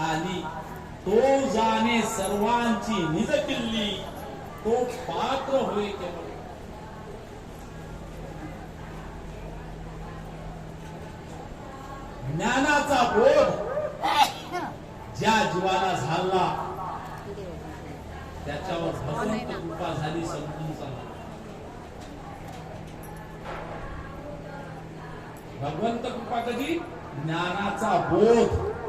झाली. तो जाणे सर्वांची निज किल्ली. तो पात्र होय केवळ. ज्ञानाचा बोध ज्या जीवाला झाला त्याच्यावर भगवंत कृपा झाली समजून चालला भगवंत कृपा कधी? ज्ञानाचा बोध.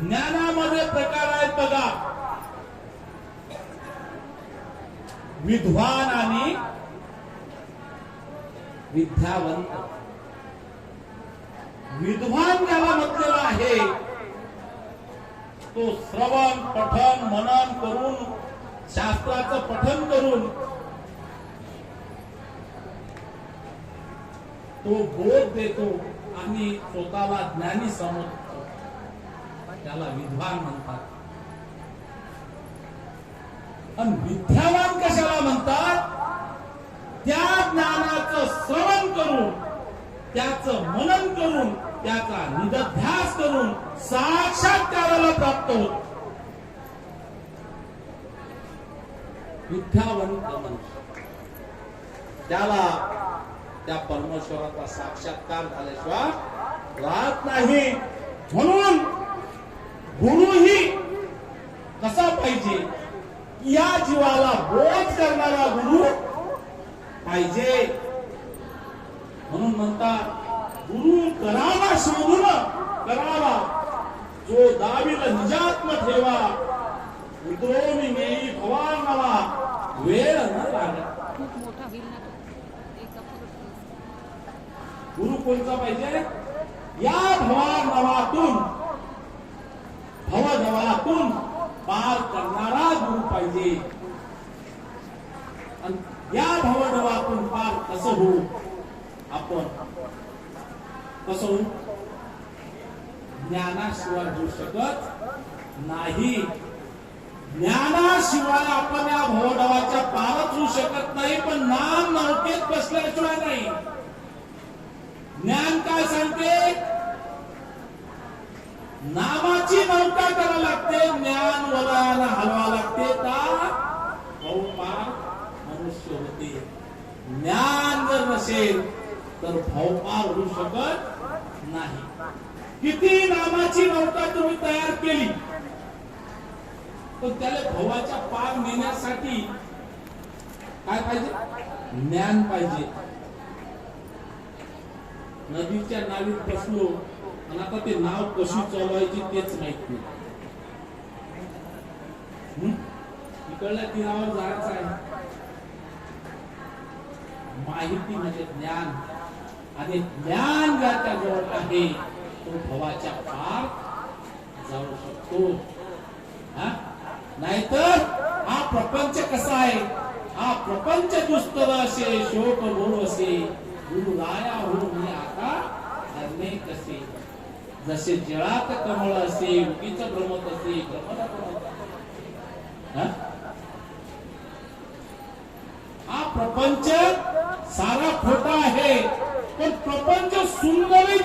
ज्ञानामध्ये प्रकार आहेत बघा. विद्वान आणि विद्यावंत. विद्वान ज्याला म्हटलेला आहे तो श्रवण पठन मनन करून शास्त्राचं पठन करून तो बोध देतो आणि स्वतःला ज्ञानी समजतो. त्याला विद्वान म्हणतात. आणि विद्यावान कशाला म्हणतात? त्या ज्ञानाचं श्रवण करून त्याच मनन करून त्याचा निदध्यास करून साक्षात्काराला प्राप्त होत. विद्यावंत मनुष्य. त्याला त्या परमेश्वराचा साक्षात्कार झाल्याशिवाय राहत नाही. म्हणून गुरुही कसा पाहिजे? या जीवाला बोध करणारा गुरु पाहिजे. म्हणून म्हणतात गुरु करावा शोधून करावा. जो दावीला निजात्म ठेवा उद्रोमी नेई मला वेळ न लागला खूप मोठा गुरु कोणता पाहिजे या भवानवातून भवजवातून पार करणारा गुरु पाहिजे. आणि या भवजवातून पार कसं होऊ? आपण कसं होऊ? ज्ञानाशिवाय होऊ शकत नाही. ज्ञानाशिवाय आपण या भवडवाच्या पारच होऊ शकत नाही पण नाम नौकेत बसल्याशिवाय नाही. ज्ञान काय सांगते? नामाची नौका करावी लागते. ज्ञान वलयाला हलवा लागते का पार मनुष्य होते असेल तर भावपार होऊ शकत नाही. किती नामाची नौका तुम्ही तयार केली पण त्याला भवाच्या पार नेण्यासाठी काय पाहिजे? ज्ञान पाहिजे. नदीच्या नावी बसलो आणि आता ते नाव कशी चालवायची तेच माहीत नाही. इकडल्या तीरावर जायचं आहे. माहिती म्हणजे ज्ञान. आणि ज्ञान ज्याच्या जवळ आहे तो भवाच्या पार जाऊ शकतो. नाहीतर हा प्रपंच कसा आहे? हा प्रपंच दुस्तर असे शोक घोर असे गुरु राया हो मी आता धरणे कसे? जसे जळात कमळ असे उगीच भ्रमत असे भ्रमत भ्रमत हा प्रपंच सारा खोटा आहे. पण प्रपंच सुंदरही